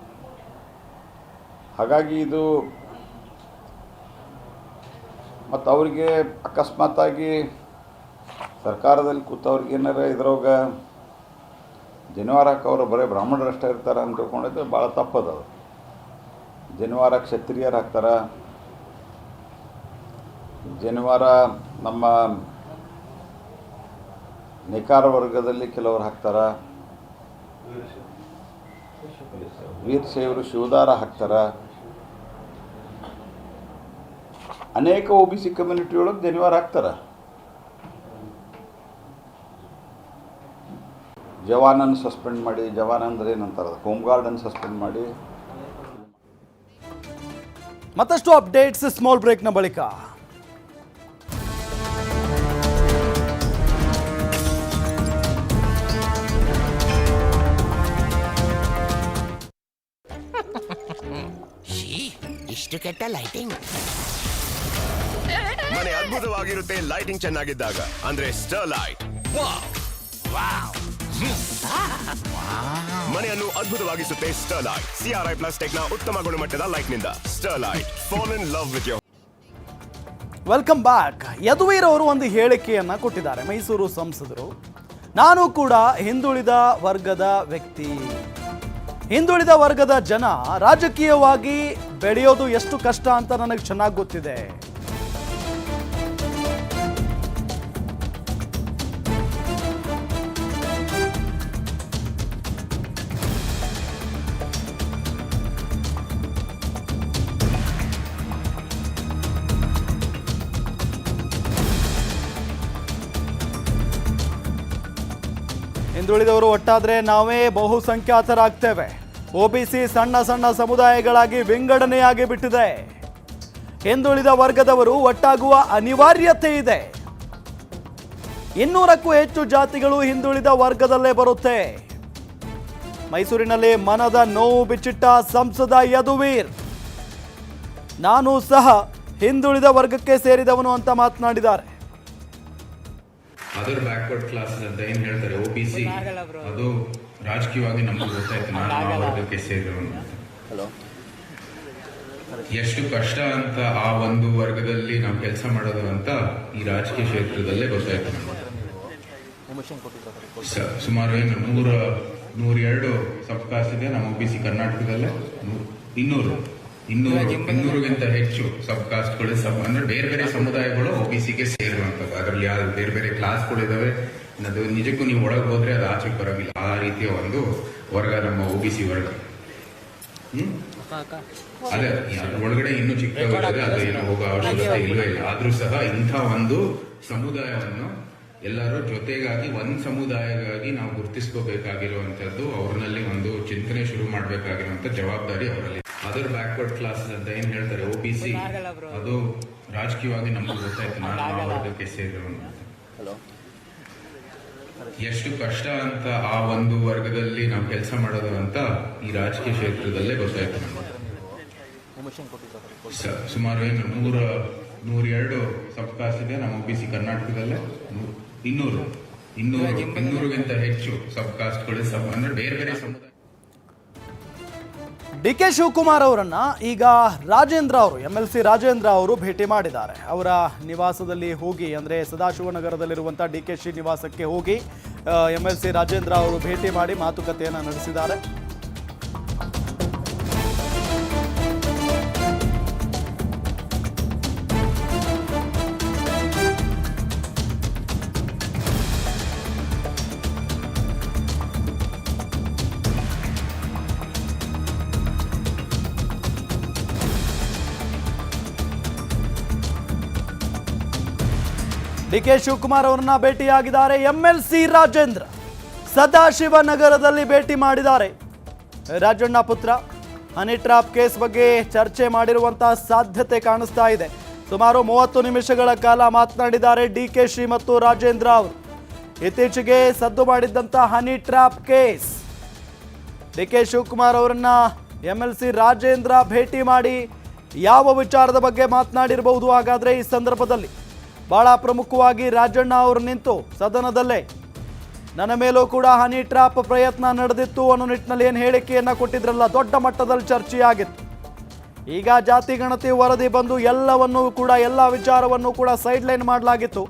ಹಾಗಾಗಿ ಇದು ಮತ್ತು ಅವರಿಗೆ ಅಕಸ್ಮಾತಾಗಿ ಸರ್ಕಾರದಲ್ಲಿ ಕೂತವ್ರಿಗೆ ಏನಾರ ಇದ್ರಾಗ ಜನಿವಾರ ಅವರು ಬರೀ ಬ್ರಾಹ್ಮಣರಷ್ಟೇ ಇರ್ತಾರೆ ಅಂತ ತಿಳ್ಕೊಂಡಿದ್ರೆ ಭಾಳ ತಪ್ಪು ಅದು. ಜನಿವಾರ ಕ್ಷತ್ರಿಯರು ಹಾಕ್ತಾರೆ ಜನಿವಾರ ನಮ್ಮ ನಿಕಾರ ವರ್ಗದಲ್ಲಿ ಕೆಲವರು ಹಾಕ್ತಾರೆ. ವೀರಶೈವರು ಶಿವದಾರ ಹಾಕ್ತಾರ. ಅನೇಕ ಒ ಬಿ ಸಿ ಕಮ್ಯುನಿಟಿ ಒಳಗೆ ಜನಿವಾರ ಆಗ್ತಾರೆ. ಜವಾನನ್ನು ಸಸ್ಪೆಂಡ್ ಮಾಡಿ ಜವಾನ್ ಅಂದ್ರೆ ಏನಂತಾರೆ ಹೋಮ್ ಗಾರ್ಡನ್ನು ಸಸ್ಪೆಂಡ್ ಮಾಡಿ. ಮತ್ತಷ್ಟು ಅಪ್ಡೇಟ್ಸ್ ಸ್ಮಾಲ್ ಬ್ರೇಕ್ನ ಬಳಿಕ. ಇಷ್ಟು ಕೆಟ್ಟ ಲೈಟಿಂಗ್ ಮನೆ ಅದ್ಭುತವಾಗಿರುತ್ತೆ ಲೈಟಿಂಗ್ ಚೆನ್ನಾಗಿದ್ದಾಗ. ಅಂದ್ರೆ ಸ್ಟರ್ ಲೈಟ್ ಮನೆಯನ್ನು ಅದ್ಭುತವಾಗಿಸುತ್ತೆ ಸ್ಟರ್ ಲೈಟ್ ಸಿಆರ್ಐ ಪ್ಲಸ್ ಟೆಕ್ನ ಉತ್ತಮ ಗುಣಮಟ್ಟದ ಲೈಟ್ನಿಂದ star light fall in love with your welcome back Yaduveer ಅವರು ಒಂದು ಹೇಳಿಕೆಯನ್ನ ಕೊಟ್ಟಿದ್ದಾರೆ ಮೈಸೂರು ಸಂಸದರು. ನಾನು ಕೂಡ ಹಿಂದುಳಿದ ವರ್ಗದ ವ್ಯಕ್ತಿ. ಹಿಂದುಳಿದ ವರ್ಗದ ಜನ ರಾಜಕೀಯವಾಗಿ ಬೆಳೆಯೋದು ಎಷ್ಟು ಕಷ್ಟ ಅಂತ ನನಗೆ ಚೆನ್ನಾಗಿ ಗೊತ್ತಿದೆ. ಹಿಂದುಳಿದವರು ಒಟ್ಟಾದರೆ ನಾವೇ ಬಹುಸಂಖ್ಯಾತರಾಗ್ತೇವೆ. ಒಬಿಸಿ ಸಣ್ಣ ಸಣ್ಣ ಸಮುದಾಯಗಳಾಗಿ ವಿಂಗಡಣೆಯಾಗಿ ಬಿಟ್ಟಿದೆ. ಹಿಂದುಳಿದ ವರ್ಗದವರು ಒಟ್ಟಾಗುವ ಅನಿವಾರ್ಯತೆ ಇದೆ. ಇನ್ನೂರಕ್ಕೂ ಹೆಚ್ಚು ಜಾತಿಗಳು ಹಿಂದುಳಿದ ವರ್ಗದಲ್ಲೇ ಬರುತ್ತೆ. ಮೈಸೂರಿನಲ್ಲಿ ಮನದ ನೋವು ಬಿಚ್ಚಿಟ್ಟ ಸಂಸದ ಯದುವೀರ್. ನಾನು ಸಹ ಹಿಂದುಳಿದ ವರ್ಗಕ್ಕೆ ಸೇರಿದವನು ಅಂತ ಮಾತನಾಡಿದ್ದಾರೆ. ಅದರ್ ಬ್ಯಾಕ್ವರ್ಡ್ ಕ್ಲಾಸ್ ಅಂತ ಏನ್ ಹೇಳ್ತಾರೆ ಒ ಬಿ ಸಿ ಅದು ರಾಜಕೀಯವಾಗಿ ನಮ್ಗೆ ಗೊತ್ತಾಯ್ತು ನಾನು ಆ ವರ್ಗಕ್ಕೆ ಸೇರಿರೋನು ಎಷ್ಟು ಕಷ್ಟ ಅಂತ ಆ ಒಂದು ವರ್ಗದಲ್ಲಿ ನಾವು ಕೆಲಸ ಮಾಡೋದು ಅಂತ ಈ ರಾಜಕೀಯ ಕ್ಷೇತ್ರದಲ್ಲೇ ಗೊತ್ತಾಯ್ತು ಸುಮಾರು ಏನು ನೂರ ನೂರ ಎರಡು ಸಬ್ ಕಾಸ್ಟ್ ಇದೆ ನಮ್ಮ ಒ ಬಿ ಸಿ ಕರ್ನಾಟಕದಲ್ಲೇ ಇನ್ನೂರು. ಇನ್ನೂರು ಇನ್ನೂರಿಗಿಂತ ಹೆಚ್ಚು ಸಬ್ ಕಾಸ್ಟ್ಗಳು ಸಬ್ ಅಂದ್ರೆ ಬೇರೆ ಬೇರೆ ಸಮುದಾಯಗಳು ಒ ಬಿ ಸಿಗೆ ಸೇರುವಂತದ್ದು ಅದರಲ್ಲಿ ಯಾವ ಬೇರೆ ಬೇರೆ ಕ್ಲಾಸ್ಗಳು ಇದಾವೆ. ಅದು ನಿಜಕ್ಕೂ ನೀವು ಒಳಗೆ ಹೋದ್ರೆ ಅದು ಆಚೆ ಬರೋಂಗಿಲ್ಲ. ಆ ರೀತಿಯ ಒಂದು ವರ್ಗ ನಮ್ಮ ಒ ಬಿ ಸಿ ವರ್ಗ. ಹ್ಮ್? ಅದೇ ಅದ್ರ ಒಳಗಡೆ ಇನ್ನು ಚಿಕ್ಕವರಿದೆ ಅದು ಏನೋ ಹೋಗೋ ಅವಶ್ಯಕತೆ ಇಲ್ಲವೇ ಇಲ್ಲ. ಆದ್ರೂ ಸಹ ಇಂಥ ಒಂದು ಸಮುದಾಯವನ್ನು ಎಲ್ಲರೂ ಜೊತೆಗಾಗಿ ಒಂದ್ ಸಮುದಾಯಗಾಗಿ ನಾವು ಗುರುತಿಸ್ಕೋಬೇಕಾಗಿರುವಂತದ್ದು ಅವ್ರನಲ್ಲಿ ಒಂದು ಚಿಂತನೆ ಶುರು ಮಾಡಬೇಕಾಗಿರುವಂತ ಜವಾಬ್ದಾರಿ ಅವರಲ್ಲಿ ಅದರ್ ಬ್ಯಾಕ್ವರ್ಡ್ ಕ್ಲಾಸ್ ಅಂತ ಏನ್ ಹೇಳ್ತಾರೆ ಒ ಬಿ ಸಿ ಅದು ರಾಜಕೀಯವಾಗಿ ನಮ್ಗೆ ಗೊತ್ತಾಯ್ತು ನಾನು ಆ ವರ್ಗಕ್ಕೆ ಸೇರಿರೋನು ಎಷ್ಟು ಕಷ್ಟ ಅಂತ ಆ ಒಂದು ವರ್ಗದಲ್ಲಿ ನಾವು ಕೆಲಸ ಮಾಡೋದು ಅಂತ ಈ ರಾಜಕೀಯ ಕ್ಷೇತ್ರದಲ್ಲೇ ಗೊತ್ತಾಯ್ತು ನಮ್ಗೆ. ಸುಮಾರು ಏನು ನೂರ ನೂರ ಎರಡು ಸಬ್ ಕಾಸ್ಟ್ ಇದೆ ನಮ್ಮ ಒ ಬಿ ಸಿ ಕರ್ನಾಟಕದಲ್ಲೇ. ಇನ್ನೂರು ಇನ್ನೂರು ಇನ್ನೂರಿಗಿಂತ ಹೆಚ್ಚು ಸಬ್ ಕಾಸ್ಟ್ಗಳು ಸಬ್ ಅಂದ್ರೆ ಬೇರೆ ಬೇರೆ ಸಮುದಾಯ ಡಿ ಕೆ ಶಿವಕುಮಾರ್ ಅವರನ್ನ ಈಗ ರಾಜೇಂದ್ರ ಅವರು ಎಂ ಎಲ್ ಸಿ ರಾಜೇಂದ್ರ ಅವರು ಭೇಟಿ ಮಾಡಿದ್ದಾರೆ. ಅವರ ನಿವಾಸದಲ್ಲಿ ಹೋಗಿ, ಅಂದರೆ ಸದಾಶಿವನಗರದಲ್ಲಿರುವಂಥ ಡಿ ಕೆ ಶಿ ನಿವಾಸಕ್ಕೆ ಹೋಗಿ ಎಂ ಎಲ್ ಸಿ ರಾಜೇಂದ್ರ ಅವರು ಭೇಟಿ ಮಾಡಿ ಮಾತುಕತೆಯನ್ನು ನಡೆಸಿದ್ದಾರೆ. ಡಿ ಕೆ ಶಿವಕುಮಾರ್ ಅವರನ್ನ ಭೇಟಿಯಾಗಿದ್ದಾರೆ ಎಂಎಲ್ಸಿ ಎಲ್ ಸಿ ರಾಜೇಂದ್ರ. ಸದಾಶಿವನಗರದಲ್ಲಿ ಭೇಟಿ ಮಾಡಿದ್ದಾರೆ. ರಾಜಣ್ಣ ಪುತ್ರ, ಹನಿ ಟ್ರಾಪ್ ಕೇಸ್ ಬಗ್ಗೆ ಚರ್ಚೆ ಮಾಡಿರುವಂತಹ ಸಾಧ್ಯತೆ ಕಾಣಿಸ್ತಾ ಇದೆ. ಸುಮಾರು ಮೂವತ್ತು ನಿಮಿಷಗಳ ಕಾಲ ಮಾತನಾಡಿದ್ದಾರೆ ಡಿ ಕೆ ಶ್ರೀ ಮತ್ತು ರಾಜೇಂದ್ರ ಅವರು. ಇತ್ತೀಚೆಗೆ ಸದ್ದು ಮಾಡಿದ್ದಂಥ honey trap case. D K Shivakumar ಅವರನ್ನ ಎಂ ಎಲ್ ಸಿ ರಾಜೇಂದ್ರ ಭೇಟಿ ಮಾಡಿ ಯಾವ ವಿಚಾರದ ಬಗ್ಗೆ ಮಾತನಾಡಿರಬಹುದು ಹಾಗಾದ್ರೆ ಈ ಸಂದರ್ಭದಲ್ಲಿ. ಬಹಳ ಪ್ರಮುಖವಾಗಿ ರಾಜಣ್ಣ ಅವರು ನಿಂತು ಸದನದಲ್ಲೇ, ನನ್ನ ಮೇಲೂ ಕೂಡ ಹನಿ ಟ್ರಾಪ್ ಪ್ರಯತ್ನ ನಡೆದಿತ್ತು ಅನ್ನೋ ನಿಟ್ಟಿನಲ್ಲಿ ಏನು ಹೇಳಿಕೆಯನ್ನು ಕೊಟ್ಟಿದ್ರಲ್ಲ, ದೊಡ್ಡ ಮಟ್ಟದಲ್ಲಿ ಚರ್ಚೆಯಾಗಿತ್ತು. ಈಗ ಜಾತಿ ಗಣತಿ ವರದಿ ಬಂದು ಎಲ್ಲವನ್ನೂ ಕೂಡ, ಎಲ್ಲ ವಿಚಾರವನ್ನು ಕೂಡ ಸೈಡ್ ಲೈನ್ ಮಾಡಲಾಗಿತ್ತು.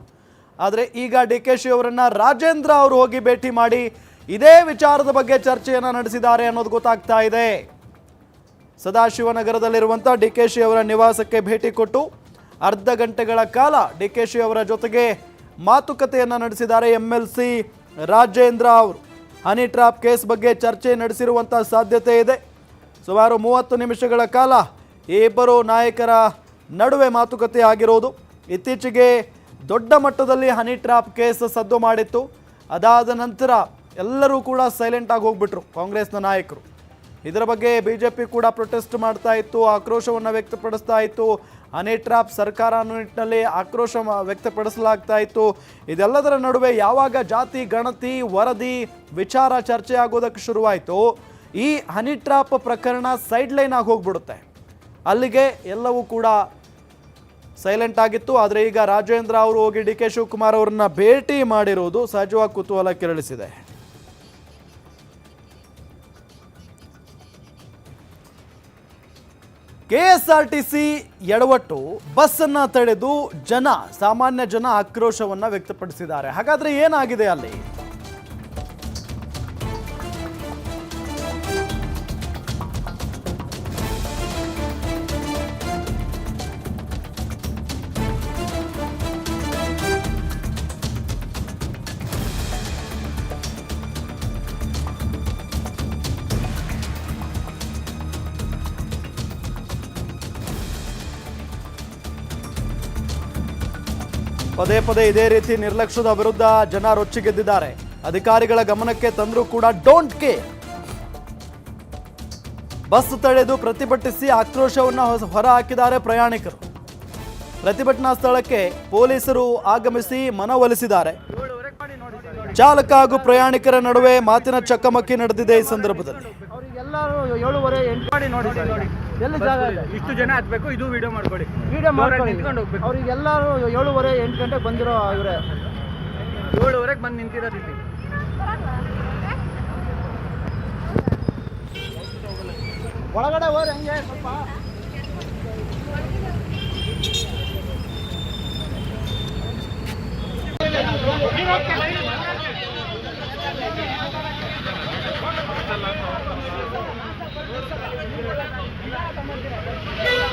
ಆದರೆ ಈಗ ಡಿ ಕೆ ಶಿ ಅವರನ್ನು ರಾಜೇಂದ್ರ ಅವರು ಹೋಗಿ ಭೇಟಿ ಮಾಡಿ ಇದೇ ವಿಚಾರದ ಬಗ್ಗೆ ಚರ್ಚೆಯನ್ನು ನಡೆಸಿದ್ದಾರೆ ಅನ್ನೋದು ಗೊತ್ತಾಗ್ತಾ ಇದೆ. ಸದಾಶಿವನಗರದಲ್ಲಿರುವಂಥ ಡಿ ಕೆ ಶಿ ಅವರ ನಿವಾಸಕ್ಕೆ ಭೇಟಿ ಕೊಟ್ಟು ಅರ್ಧ ಗಂಟೆಗಳ ಕಾಲ ಡಿ ಕೆ ಶಿ ಅವರ ಜೊತೆಗೆ ಮಾತುಕತೆಯನ್ನು ನಡೆಸಿದ್ದಾರೆ ಎಂ ಎಲ್ ಸಿ ರಾಜೇಂದ್ರ ಅವರು. ಹನಿ ಟ್ರಾಪ್ ಕೇಸ್ ಬಗ್ಗೆ ಚರ್ಚೆ ನಡೆಸಿರುವಂಥ ಸಾಧ್ಯತೆ ಇದೆ. ಸುಮಾರು ಮೂವತ್ತು ನಿಮಿಷಗಳ ಕಾಲ ಇಬ್ಬರು ನಾಯಕರ ನಡುವೆ ಮಾತುಕತೆ ಆಗಿರೋದು ಇತ್ತೀಚೆಗೆ ದೊಡ್ಡ ಮಟ್ಟದಲ್ಲಿ ಹನಿ ಟ್ರಾಪ್ ಕೇಸ್ ಸದ್ದು ಮಾಡಿತ್ತು. ಅದಾದ ನಂತರ ಎಲ್ಲರೂ ಕೂಡ ಸೈಲೆಂಟ್ ಆಗಿ ಹೋಗ್ಬಿಟ್ರು ಕಾಂಗ್ರೆಸ್ನ ನಾಯಕರು. ಇದರ ಬಗ್ಗೆ ಬಿ ಜೆ ಪಿ ಕೂಡ ಪ್ರೊಟೆಸ್ಟ್ ಮಾಡ್ತಾ ಇತ್ತು, ಆಕ್ರೋಶವನ್ನು ವ್ಯಕ್ತಪಡಿಸ್ತಾ ಇತ್ತು. ಹನಿ ಟ್ರಾಪ್ ಸರ್ಕಾರ ಅನ್ನೋ ನಿಟ್ಟಿನಲ್ಲಿ ಆಕ್ರೋಶ ವ್ಯಕ್ತಪಡಿಸಲಾಗ್ತಾ ಇತ್ತು. ಇದೆಲ್ಲದರ ನಡುವೆ ಯಾವಾಗ ಜಾತಿ, ಗಣತಿ, ವರದಿ, ವಿಚಾರ ಚರ್ಚೆ ಆಗೋದಕ್ಕೆ ಶುರುವಾಯಿತು. ಈ ಹನಿ ಟ್ರಾಪ್ ಪ್ರಕರಣ ಸೈಡ್ ಲೈನ್ ಆಗಿ ಹೋಗ್ಬಿಡುತ್ತೆ. ಅಲ್ಲಿಗೆ ಎಲ್ಲವೂ ಕೂಡ ಸೈಲೆಂಟ್ ಆಗಿತ್ತು. ಆದರೆ ಈಗ ರಾಜೇಂದ್ರ ಅವರು ಹೋಗಿ ಡಿ ಕೆ ಶಿವಕುಮಾರ್ ಅವರನ್ನ ಭೇಟಿ ಮಾಡಿರುವುದು ಸಹಜವಾಗಿ ಕುತೂಹಲ ಕೆರಳಿಸಿದೆ. ಕೆಎಸ್ಆರ್ಟಿಸಿ ಎಡವಟ್ಟು ಬಸ್ಸನ್ನ ತಡೆದು ಜನ ಸಾಮಾನ್ಯ ಜನ ಆಕ್ರೋಶವನ್ನ ವ್ಯಕ್ತಪಡಿಸಿದ್ದಾರೆ. ಹಾಗಾದ್ರೆ ಏನಾಗಿದೆ ಅಲ್ಲಿ? ಪದೇ ಇದೇ ರೀತಿ ನಿರ್ಲಕ್ಷ್ಯದ ವಿರುದ್ಧ ಜನ ರೊಚ್ಚಿಗೆದ್ದಿದ್ದಾರೆ. ಅಧಿಕಾರಿಗಳ ಗಮನಕ್ಕೆ ತಂದರೂ ಕೂಡ ಡೋಂಟ್ ಕೇರ್ ಬಸ್ ತಡೆದು ಪ್ರತಿಭಟಿಸಿ ಆಕ್ರೋಶವನ್ನು ಹೊರ ಹೊರಹಾಕಿದ್ದಾರೆ ಪ್ರಯಾಣಿಕರು. ಪ್ರತಿಭಟನಾ ಸ್ಥಳಕ್ಕೆ ಪೊಲೀಸರು ಆಗಮಿಸಿ ಮನವೊಲಿಸಿದ್ದಾರೆ ಚಾಲಕ ಹಾಗೂ ಪ್ರಯಾಣಿಕರ ನಡುವೆ ಮಾತಿನ ಚಕಮಕಿ ನಡೆದಿದೆ ಈ ಸಂದರ್ಭದಲ್ಲಿ. ಎಲ್ಲಿ ಜಾಗ ಇದೆ? ಇಷ್ಟು ಜನ ಹತ್ಬೇಕು ಇದು ವಿಡಿಯೋ ಮಾಡ್ಕೊಳ್ಳಿ. ವಿಡಿಯೋ ಮಾಡ್ಕೊಂಡು ನಿಂತ್ಕೊಂಡು ಹೋಗ್ಬೇಕು. ಅವರಿಗೆಲ್ಲರೂ ಏಳುವರೆ ಎಂಟು ಗಂಟೆಗೆ ಬಂದಿರೋ ಇವರೇ. ಏಳುವರೆಗೆ ಬಂದು ನಿಂತಿರೋದು ಇಲ್ಲಿ. ಒಳಗಡೆ ಹೋದ್ರೆ ಹಂಗೆ? ಸ್ವಲ್ಪ. समझ रहा है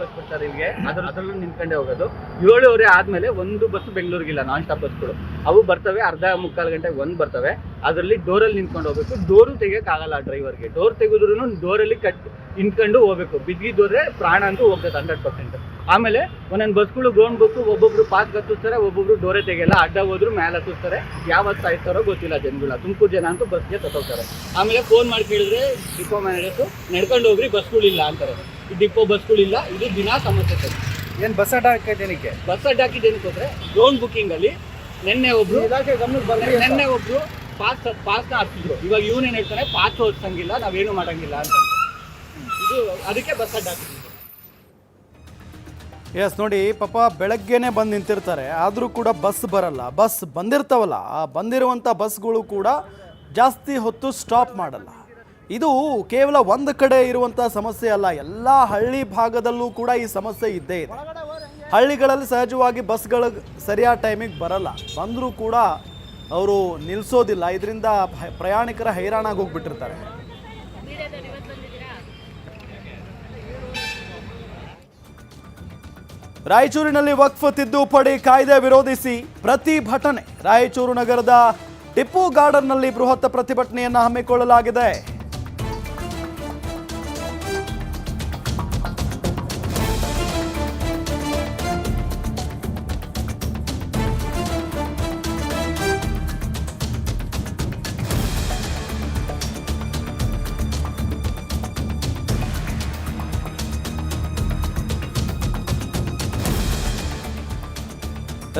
ಬಸ್ ಬರ್ತಾರೆ ಇಲ್ಲಿಗೆ. ಅದ್ರ ಅದರಲ್ಲೂ ನಿಂತ್ಕೊಂಡೇ ಹೋಗೋದು. ಏಳುವರೆ ಆದ್ಮೇಲೆ ಒಂದು ಬಸ್ ಬೆಂಗಳೂರಿಗಿಲ್ಲ ನಾನ್ ಸ್ಟಾಪ್ ಬಸ್ಗಳು ಅವು ಬರ್ತವೆ, ಅರ್ಧ ಮುಕ್ಕಾಲು ಗಂಟೆಗೆ ಒಂದು ಬರ್ತವೆ. ಅದರಲ್ಲಿ ಡೋರಲ್ಲಿ ನಿಂತ್ಕೊಂಡು ಹೋಗ್ಬೇಕು. ಡೋರು ತೆಗಿಯೋಕ್ಕಾಗಲ್ಲ ಡ್ರೈವರ್ಗೆ ಡೋರ್ ತೆಗೆದ್ರು ಡೋರಲ್ಲಿ ಕಟ್ ನಿಂತ್ಕೊಂಡು ಹೋಗ್ಬೇಕು. ಬಿದ್ದಿದ್ದೋದ್ರೆ ಪ್ರಾಣ ಅಂತೂ ಹೋಗ್ತದೆ ಹಂಡ್ರೆಡ್ ಪರ್ಸೆಂಟ್ ಆಮೇಲೆ ಒಂದೊಂದು ಬಸ್ಗಳು ಗ್ರೌಂಡ್ ಬೇಕು ಒಬ್ಬೊಬ್ರು ಪಾಸ್ ಹತ್ತಿಸ್ತಾರೆ ಒಬ್ಬೊಬ್ರು ಡೋರೆ ತೆಗೆಯಲ್ಲ, ಅಡ್ಡ ಹೋದ್ರು ಮೇಲೆ ಹತ್ತಿಸ್ತಾರೆ. ಯಾವತ್ತು ಸಾಯ್ತಾರೋ ಗೊತ್ತಿಲ್ಲ ಜನಗಳ. ತುಮಕೂರು ಜನ ಅಂತೂ ಬಸ್ಗೆ ತಗೋತಾರೆ. ಆಮೇಲೆ ಫೋನ್ ಮಾಡಿ ಕೇಳಿದ್ರೆ ಡಿಪೋ ಮ್ಯಾನೇಜರ್ಸು ನಡ್ಕೊಂಡು ಹೋಗ್ರಿ ಬಸ್ಗಳಿಲ್ಲ ಅಂತಾರೆ. ಡಿಪೋ ಬಸ್ಗಳಿಲ್ಲ ಇದು ದಿನ ಸಮಸ್ಯೆ ಸರ್. ಏನು ಬಸ್ ಅಡ್ಡ ಹಾಕಿದ್ದೇನಕ್ಕೆ ಬಸ್ ಅಡ್ಡ ಹಾಕಿದ್ದೇನಕ್ಕೆ ಹೋದ್ರೆ ಡ್ರೋನ್ ಬುಕ್ಕಿಂಗ್ ಅಲ್ಲಿ ನಿನ್ನೆ ಒಬ್ರು ನಿನ್ನೆ ಒಬ್ರು ಪಾಸ್ ಪಾಸ್ನ ಹಾಕ್ತಿದ್ರು ಇವಾಗ ಇವನೇನು ಹೇಳ್ತಾನೆ ಪಾಸ್ ಓದಿಸಂಗಿಲ್ಲ ನಾವೇನು ಮಾಡಂಗಿಲ್ಲ ಅಂತ ಇದು ಅದಕ್ಕೆ ಬಸ್ ಅಡ್ಡ ಹಾಕಿದ್ರು ಎಸ್ ನೋಡಿ ಪಾಪ ಬೆಳಗ್ಗೆನೆ ಬಂದು ನಿಂತಿರ್ತಾರೆ. ಆದರೂ ಕೂಡ ಬಸ್ ಬರಲ್ಲ. ಬಸ್ ಬಂದಿರ್ತಾವಲ್ಲ. ಆ ಬಂದಿರುವಂಥ ಬಸ್ಗಳು ಕೂಡ ಜಾಸ್ತಿ ಹೊತ್ತು ಸ್ಟಾಪ್ ಮಾಡಲ್ಲ. ಇದು ಕೇವಲ ಒಂದು ಕಡೆ ಇರುವಂಥ ಸಮಸ್ಯೆ ಅಲ್ಲ, ಎಲ್ಲ ಹಳ್ಳಿ ಭಾಗದಲ್ಲೂ ಕೂಡ ಈ ಸಮಸ್ಯೆ ಇದ್ದೇ ಇದೆ. ಹಳ್ಳಿಗಳಲ್ಲಿ ಸಹಜವಾಗಿ ಬಸ್ಗಳು ಸರಿಯಾದ ಟೈಮಿಗೆ ಬರಲ್ಲ. ಬಂದರೂ ಕೂಡ ಅವರು ನಿಲ್ಲಿಸೋದಿಲ್ಲ ಇದರಿಂದ ಪ್ರಯಾಣಿಕರ ಹೈರಾಣಾಗಿ ಹೋಗ್ಬಿಟ್ಟಿರ್ತಾರೆ. ರಾಯಚೂರಿನಲ್ಲಿ ವಕ್ಫ್ ತಿದ್ದುಪಡಿ ಕಾಯ್ದೆ ವಿರೋಧಿಸಿ ಪ್ರತಿಭಟನೆ ರಾಯಚೂರು ನಗರದ ಟಿಪ್ಪು ಗಾರ್ಡನ್ನಲ್ಲಿ ಬೃಹತ್ ಪ್ರತಿಭಟನೆಯನ್ನು ಹಮ್ಮಿಕೊಳ್ಳಲಾಗಿದೆ.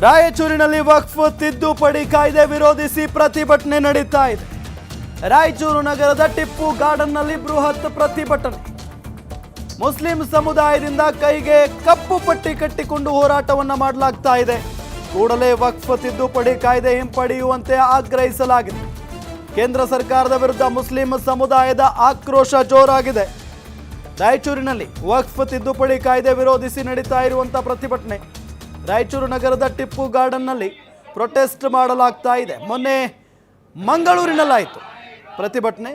ರಾಯಚೂರಿನಲ್ಲಿ ವಕ್ಫ್, ತಿದ್ದುಪಡಿ ಕಾಯ್ದೆ ವಿರೋಧಿಸಿ ಪ್ರತಿಭಟನೆ ನಡೀತಾ ಇದೆ. ರಾಯಚೂರು ನಗರದ ಟಿಪ್ಪು ಗಾರ್ಡನ್ನಲ್ಲಿ ಬೃಹತ್ ಪ್ರತಿಭಟನೆ. ಮುಸ್ಲಿಂ ಸಮುದಾಯದಿಂದ ಕೈಗೆ ಕಪ್ಪು ಪಟ್ಟಿ ಕಟ್ಟಿಕೊಂಡು ಹೋರಾಟವನ್ನ ಮಾಡಲಾಗ್ತಾ ಇದೆ. ಕೂಡಲೇ ವಕ್ಫ್, ತಿದ್ದುಪಡಿ ಕಾಯ್ದೆ ಹಿಂಪಡೆಯುವಂತೆ ಆಗ್ರಹಿಸಲಾಗಿದೆ. ಕೇಂದ್ರ ಸರ್ಕಾರದ ವಿರುದ್ಧ ಮುಸ್ಲಿಂ ಸಮುದಾಯದ ಆಕ್ರೋಶ ಜೋರಾಗಿದೆ. ರಾಯಚೂರಿನಲ್ಲಿ ವಕ್ಫ್, ತಿದ್ದುಪಡಿ ಕಾಯ್ದೆ ವಿರೋಧಿಸಿ ನಡೀತಾ ಇರುವಂತಹ ಪ್ರತಿಭಟನೆ. ರಾಯಚೂರು ನಗರದ ಟಿಪ್ಪು ಗಾರ್ಡನ್ನಲ್ಲಿ ಪ್ರೊಟೆಸ್ಟ್ ಮಾಡಲಾಗ್ತಾ ಇದೆ ಮೊನ್ನೆ ಮಂಗಳೂರಿನಲ್ಲಾಯಿತು ಪ್ರತಿಭಟನೆ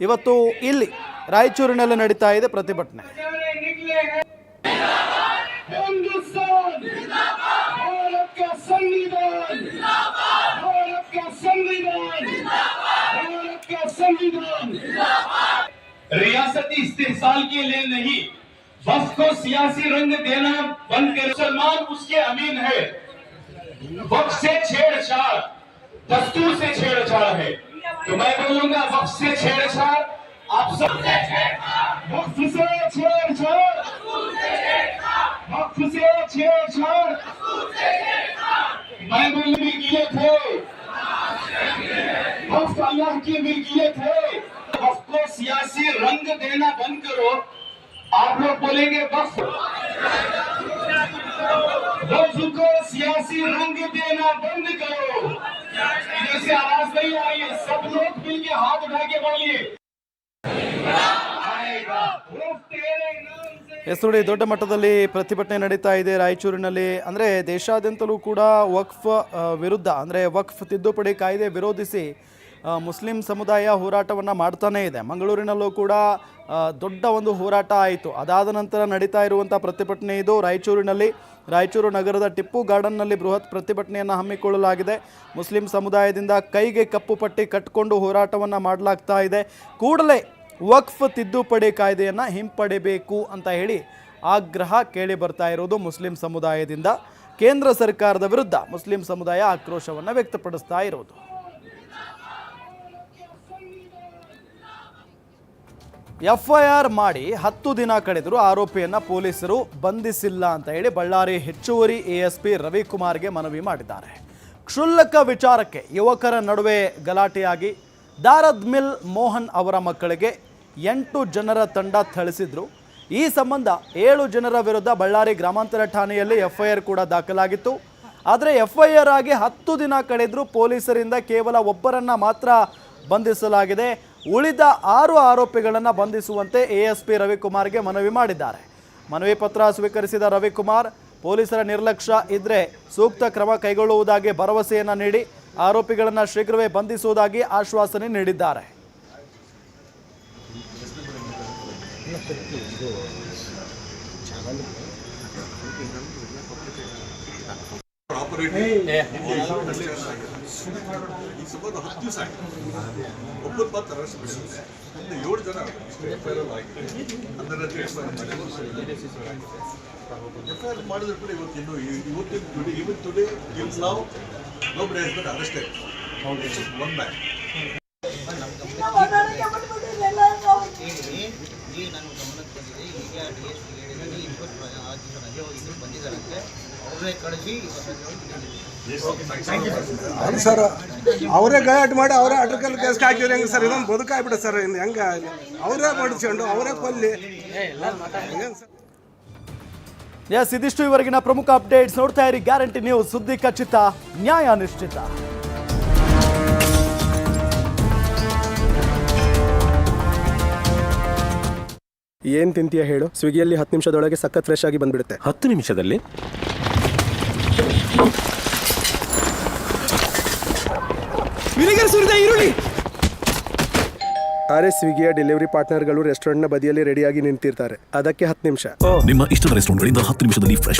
ಇವತ್ತು ಇಲ್ಲಿ ರಾಯಚೂರಿನಲ್ಲಿ ನಡೀತಾ ಇದೆ ಪ್ರತಿಭಟನೆ हिंदुस्तान भारत का संविधान भारत का संविधान भारत का संविधान रियासती इस्तेसाल के लिए नहीं बस को सियासी रंग देना बंद कर मुसलमान उसके अमीन है। वक्त से छेड़छाड़ दस्तूर से छेड़छाड़ है। तो मैं बोलूँगा वक्त से छेड़छाड़ आप सब वक्त से छेड़छाड़। वक्त से छेड़छाड़। मैं बोल मिल्कियत है। वक्त अल्लाह की मिल्कियत है। वक्त को सियासी रंग देना बंद करो। आप लोग बोलेंगे वक्त वक्त को सियासी रंग देना बंद करो इधर से आवाज नहीं आ रही है सब लोग मिलके हाथ उठा के बोलिए आएगा वक्त तेरे नाम से ಎಸ್ ನೋಡಿ ದೊಡ್ಡ ಮಟ್ಟದಲ್ಲಿ ಪ್ರತಿಭಟನೆ ನಡೀತಾ ಇದೆ ರಾಯಚೂರಿನಲ್ಲಿ ಅಂದರೆ ದೇಶಾದ್ಯಂತಲೂ ಕೂಡ ವಕ್ಫ್ ಆ, ವಿರುದ್ಧ ಅಂದರೆ ವಕ್ಫ್ ತಿದ್ದುಪಡಿ ಕಾಯ್ದೆ ವಿರೋಧಿಸಿ ಆ, ಮುಸ್ಲಿಂ ಸಮುದಾಯ ಹೋರಾಟವನ್ನು ಮಾಡ್ತಾನೇ ಇದೆ. ಮಂಗಳೂರಿನಲ್ಲೂ ಕೂಡ ದೊಡ್ಡ ಒಂದು ಹೋರಾಟ ಆಯಿತು. ಅದಾದ ನಂತರ ನಡೀತಾ ಇರುವಂಥ ಪ್ರತಿಭಟನೆ ಇದು. ರಾಯಚೂರಿನಲ್ಲಿ, ರಾಯಚೂರು ನಗರದ ಟಿಪ್ಪು ಗಾರ್ಡನ್ನಲ್ಲಿ ಬೃಹತ್ ಪ್ರತಿಭಟನೆಯನ್ನು ಹಮ್ಮಿಕೊಳ್ಳಲಾಗಿದೆ. ಮುಸ್ಲಿಂ ಸಮುದಾಯದಿಂದ ಕೈಗೆ ಕಪ್ಪು ಪಟ್ಟಿ ಕಟ್ಟಿಕೊಂಡು ಹೋರಾಟವನ್ನು ಮಾಡಲಾಗ್ತಾ ಇದೆ. ಕೂಡಲೇ ವಕ್ಫ್ ತಿದ್ದುಪಡಿ ಕಾಯ್ದೆಯನ್ನು ಹಿಂಪಡಿಬೇಕು ಅಂತ ಹೇಳಿ ಆಗ್ರಹ ಕೇಳಿ ಬರ್ತಾ ಇರೋದು ಮುಸ್ಲಿಂ ಸಮುದಾಯದಿಂದ. ಕೇಂದ್ರ ಸರ್ಕಾರದ ವಿರುದ್ಧ ಮುಸ್ಲಿಂ ಸಮುದಾಯ ಆಕ್ರೋಶವನ್ನು ವ್ಯಕ್ತಪಡಿಸ್ತಾ ಇರೋದು. ಎಫ್ಐಆರ್ ಮಾಡಿ ಹತ್ತು ದಿನ ಕಳೆದರೂ ಆರೋಪಿಯನ್ನು ಪೊಲೀಸರು ಬಂಧಿಸಿಲ್ಲ ಅಂತ ಹೇಳಿ ಬಳ್ಳಾರಿ ಹೆಚ್ಚುವರಿ ಎಎಸ್ಪಿ ರವಿಕುಮಾರ್ಗೆ ಮನವಿ ಮಾಡಿದ್ದಾರೆ. ಕ್ಷುಲ್ಲಕ ವಿಚಾರಕ್ಕೆ ಯುವಕರ ನಡುವೆ ಗಲಾಟೆಯಾಗಿ ದಾರದ್ ಮಿಲ್ ಮೋಹನ್ ಅವರ ಮಕ್ಕಳಿಗೆ ಎಂಟು ಜನರ ತಂಡ ಥಳಿಸಿದ್ರು. ಈ ಸಂಬಂಧ ಏಳು ಜನರ ವಿರುದ್ಧ ಬಳ್ಳಾರಿ ಗ್ರಾಮಾಂತರ ಠಾಣೆಯಲ್ಲಿ ಎಫ್ಐಆರ್ ಕೂಡ ದಾಖಲಾಗಿತ್ತು. ಆದರೆ ಎಫ್ಐಆರ್ ಆಗಿ ಹತ್ತು ದಿನ ಕಳೆದರೂ ಪೊಲೀಸರಿಂದ ಕೇವಲ ಒಬ್ಬರನ್ನು ಮಾತ್ರ ಬಂಧಿಸಲಾಗಿದೆ. ಉಳಿದ ಆರು ಆರೋಪಿಗಳನ್ನು ಬಂಧಿಸುವಂತೆ ಎಎಸ್ಪಿ ರವಿಕುಮಾರ್ಗೆ ಮನವಿ ಮಾಡಿದ್ದಾರೆ. ಮನವಿ ಪತ್ರ ಸ್ವೀಕರಿಸಿದ ರವಿಕುಮಾರ್, ಪೊಲೀಸರ ನಿರ್ಲಕ್ಷ್ಯ ಇದ್ರೆ ಸೂಕ್ತ ಕ್ರಮ ಕೈಗೊಳ್ಳುವುದಾಗಿ ಭರವಸೆಯನ್ನು ನೀಡಿ, ಆರೋಪಿಗಳನ್ನು ಶೀಘ್ರವೇ ಬಂಧಿಸುವುದಾಗಿ ಆಶ್ವಾಸನೆ ನೀಡಿದ್ದಾರೆ. ಸುಮಾರು ಹತ್ತು ದಿವಸ ಆಯ್ತು ಒಬ್ಬರು ಮಾತ್ರ ಅರೆಸ್ಟ್ ಮಾಡಿದ್ದಾರೆ ಏಳು ಜನ ಎಫ್ ಐ ಆರ್ ಆಗಿದೆ ಮಾಡಿದ್ರು ಕೂಡ ಇವತ್ತು ಇನ್ನು ಇವತ್ತಿನ ಟುಡೇ ಇವತ್ತು ಟುಡೇ ಇವ್ ನಾವು ನೋ ಬ್ರೇಸ್ ಬಟ್ ಅರೆಸ್ಟೆಡ್ ಒನ್ ಮ್ಯಾನ್ ಅಲ್ಲ ಸರ್ ಅವರೇ ಗಲಾಟೆ ಮಾಡಿ ಅವರೇ ಅಡ್ರಕಲ್ ಕೆಸ್ಟ್ ಹಾಕಿದ್ರೆ ಹೆಂಗೆ ಸರ್? ಇದೊಂದು ಬದುಕಾಯ್ಬಿಡ ಸರ್ ಇನ್ನು ಹೆಂಗೆ ಅವರೇ ಮಾಡಿಸ್ಕೊಂಡು ಅವರೇ ಕೊಲ್ಲಿ. ಎಸ್ ಇದಿಷ್ಟು ಇವರೆಗಿನ ಪ್ರಮುಖ ಅಪ್ಡೇಟ್ಸ್ ನೋಡ್ತಾ ಇರಿ. ಗ್ಯಾರಂಟಿ ನ್ಯೂಸ್ ಸುದ್ದಿ ಖಚಿತ ನ್ಯಾಯ ನಿಶ್ಚಿತ. ಏನು ತಿಂತೀಯ ಹೇಳು? ಸ್ವಿಗ್ಗಿಯಲ್ಲಿ ಹತ್ತು ನಿಮಿಷದೊಳಗೆ ಸಖತ್ ಫ್ರೆಶ್ ಆಗಿ ಬಂದ್ಬಿಡುತ್ತೆ. ಹತ್ತು ನಿಮಿಷದಲ್ಲಿ? ಅರೆ ಸ್ವಿಗ್ಗಿಯ ಡೆಲಿವರಿ ಪಾರ್ಟ್ನರ್ಗಳು ರೆಸ್ಟೋರೆಂಟ್ನ ಬದಿಯಲ್ಲಿ ರೆಡಿಯಾಗಿ ನಿಂತಿರ್ತಾರೆ. ಅದಕ್ಕೆ ಹತ್ತು ನಿಮಿಷ. ನಿಮ್ಮ ಇಷ್ಟದ ರೆಸ್ಟೋರೆಂಟ್ಗಳಿಂದ ಹತ್ತು ನಿಮಿಷದಲ್ಲಿ ಫ್ರೆಶ್